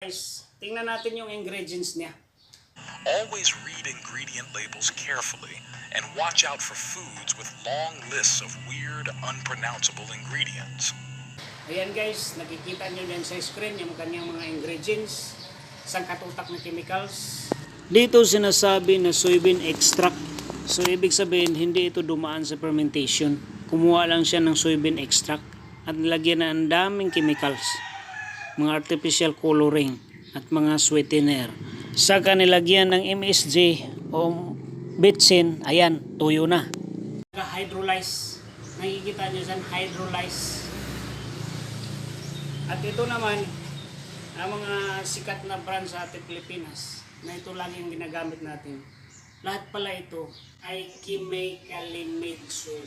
Guys, tingnan natin yung ingredients niya. Always read ingredient labels carefully and watch out for foods with long lists of weird, unpronounceable ingredients. Ayan guys, nakikita nyo yan sa screen yung kanyang mga ingredients, isang katutak na chemicals. Dito sinasabi na soybean extract. So ibig sabihin, hindi ito dumaan sa fermentation. Kumuha lang siya ng soybean extract at nilagyan na ang daming chemicals, mga artificial coloring at mga sweetener. Sa kanilagyan ng MSG o bitsin, ayan, tuyo na. Hydrolyze. Nakikita nyo dyan, hydrolyze. At ito naman, ang mga sikat na brand sa ating Pilipinas, na ito lagi ang ginagamit natin. Lahat pala ito ay chemically made soy.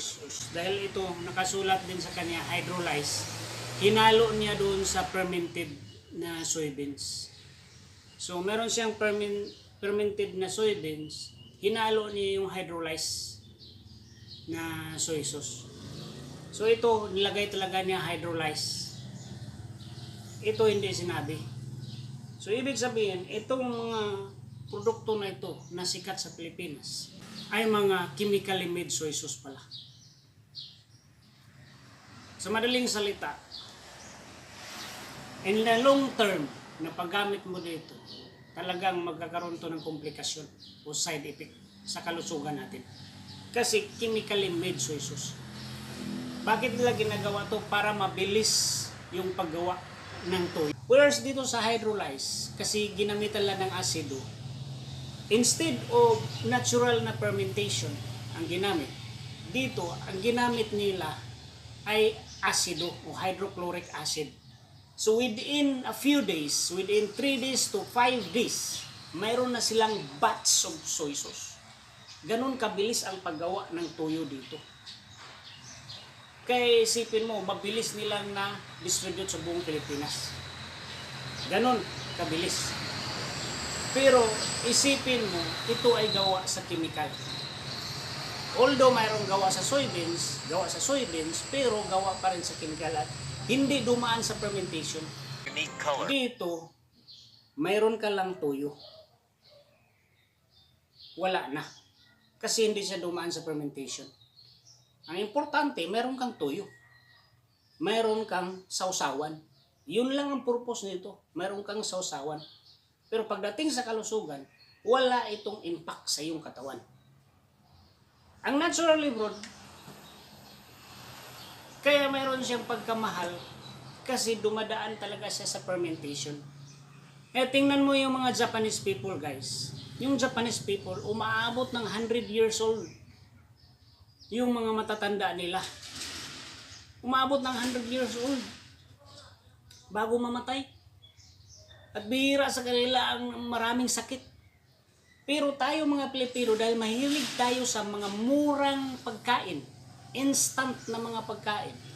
Dahil ito, nakasulat din sa kanya, hydrolyze. Hinalo niya doon sa fermented na soybeans. So, meron siyang fermen- fermented na soybeans, hinalo niya yung hydrolyze na soy sauce. So, ito, nilagay talaga niya hydrolyze ito hindi sinabi. So ibig sabihin, itong mga produkto na ito na sikat sa Pilipinas ay mga chemically made soy sauce pala. Sa madaling salita, in the long term na paggamit mo dito, talagang magkakaroon to ng komplikasyon o side effect sa kalusugan natin. Kasi chemically made soy sauce. Bakit nila ginagawa to? Para mabilis yung paggawa ng toyo. Whereas dito sa hydrolyze, kasi ginamitan lang ng asido, instead of natural na fermentation ang ginamit, dito, ang ginamit nila ay asido o hydrochloric acid. So within a few days, within 3 days to 5 days, mayroon na silang batch of soy sauce. Ganun kabilis ang paggawa ng tuyo dito. Kaya isipin mo, mabilis nilang na distribute sa buong Pilipinas. Ganon, kabilis. Pero isipin mo, ito ay gawa sa chemical. Although mayroong gawa sa soybeans, gawa sa soybeans, pero gawa pa rin sa chemical at hindi dumaan sa fermentation. Unique color. Dito, mayroon ka lang tuyo. Wala na. Kasi hindi siya dumaan sa fermentation. Ang importante, meron kang tuyo. Meron kang sausawan. Yun lang ang purpose nito. Meron kang sausawan. Pero pagdating sa kalusugan, wala itong impact sa iyong katawan. Ang naturally brewed, kaya mayroon siyang pagkamahal kasi dumadaan talaga siya sa fermentation. Eh, tingnan mo yung mga Japanese people, guys. Yung Japanese people, umaabot ng 100 years old yung mga matatanda nila. Umabot ng 100 years old bago mamatay. At bihira sa kanila ang maraming sakit. Pero tayo mga Pilipino, dahil mahilig tayo sa mga murang pagkain, instant na mga pagkain.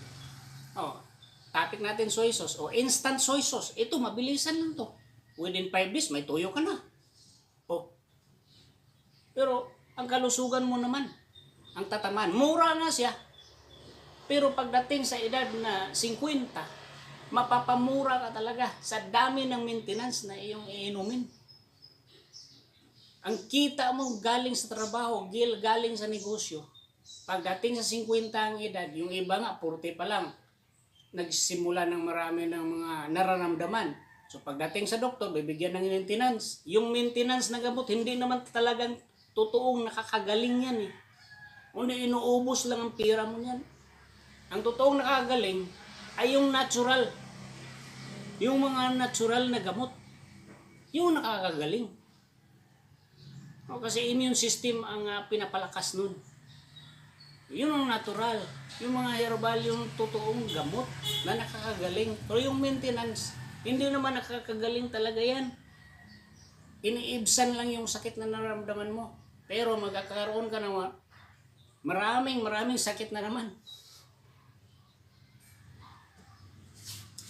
Oh, topic natin soy sauce. O instant soy sauce. Ito, mabilisan lang to. Within 5 days, may tuyo ka na. Oh. Pero, ang kalusugan mo naman, ang tataman. Mura nga siya. Pero pagdating sa edad na 50, mapapamura ka talaga sa dami ng maintenance na iyong iinumin. Ang kita mo galing sa trabaho, gil galing sa negosyo. Pagdating sa 50 ang edad, yung iba nga 40 pa lang, nagsimula ng marami ng mga nararamdaman. So pagdating sa doktor, bibigyan ng maintenance. Yung maintenance na gamot, hindi naman talagang totoong nakakagaling yan eh. Kundi inuubos lang ang pira mo niyan. Ang totoong nakagaling ay yung natural. Yung mga natural na gamot. Yung nakakagaling. O, kasi immune system ang ah, pinapalakas nun. Yun ang natural. Yung mga herbal, yung totoong gamot na nakakagaling. Pero yung maintenance, hindi naman nakakagaling talaga yan. Iniibsan lang yung sakit na nararamdaman mo. Pero magkakaroon ka ng ma- maraming maraming sakit na naman.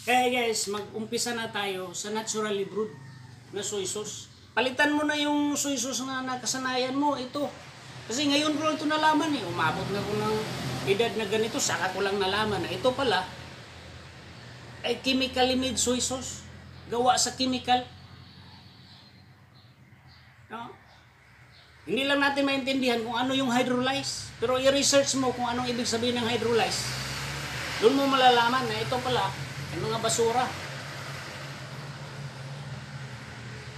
Kaya guys, mag-umpisa na tayo sa naturally brewed na soy sauce. Palitan mo na yung soy sauce na nakasanayan mo, ito. Kasi ngayon ko lang ito nalaman eh. Umabot na ko ng edad na ganito, saka ko lang nalaman na ito pala ay chemically made soy sauce. gawa sa chemical. No? Hindi lang natin maintindihan kung ano yung hydrolyze. Pero i-research mo kung anong ibig sabihin ng hydrolyze. Doon mo malalaman na ito pala ay mga basura.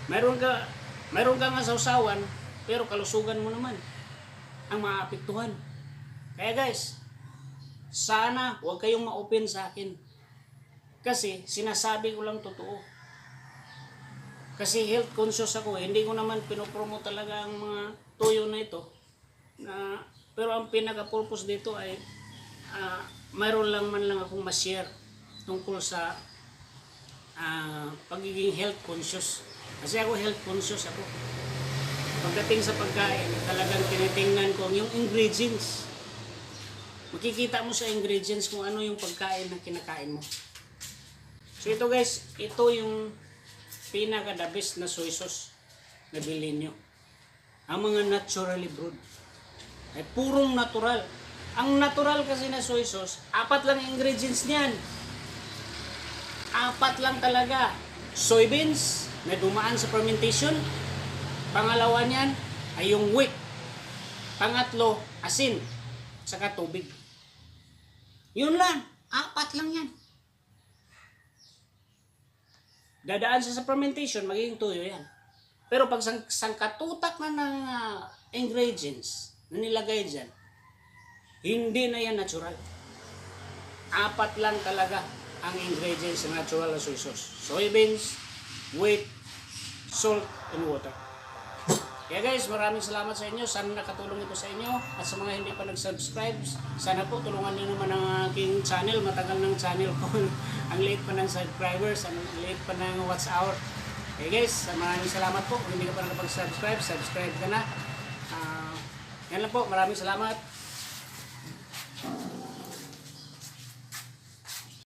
Mayroon ka, mayroon ka nga sausawan, pero kalusugan mo naman ang maapektuhan. Kaya guys, sana huwag kayong ma-open sa akin. Kasi sinasabi ko lang totoo. Kasi health conscious ako, eh. hindi ko naman pinopromote talaga ang mga tuyo na ito. Na, pero ang pinaka-purpose dito ay ah, mayroon lang man lang akong ma-share tungkol sa ah, pagiging health conscious. Kasi ako health conscious ako. Pagdating sa pagkain, talagang tinitingnan ko yung ingredients. Makikita mo sa ingredients kung ano yung pagkain na kinakain mo. So ito guys, ito yung pinaka the na soy sauce na bilhin nyo. Ang mga naturally brewed. Ay purong natural. Ang natural kasi na soy sauce, apat lang ang ingredients niyan. Apat lang talaga. Soybeans na dumaan sa fermentation. Pangalawa niyan ay yung wick. Pangatlo, asin. Saka tubig. Yun lang. Apat lang yan. Dadaan sa fermentation, magiging tuyo yan. Pero pag sang, sangkatutak na ng ah, ingredients na nilagay dyan, hindi na yan natural. Apat lang talaga ang ingredients ng natural na soy sauce. Soybeans, wheat, salt, and water. Kaya guys, maraming salamat sa inyo. Sana nakatulong ito sa inyo. At sa mga hindi pa nag-subscribe, sana po tulungan niyo naman ang aking channel. Matagal ng channel ko. ang late pa ng subscribers, ang late pa ng watch hour. Kaya guys, maraming salamat po. Kung hindi ka pa nakapag-subscribe, subscribe ka na. Ah, yan lang po. Maraming salamat.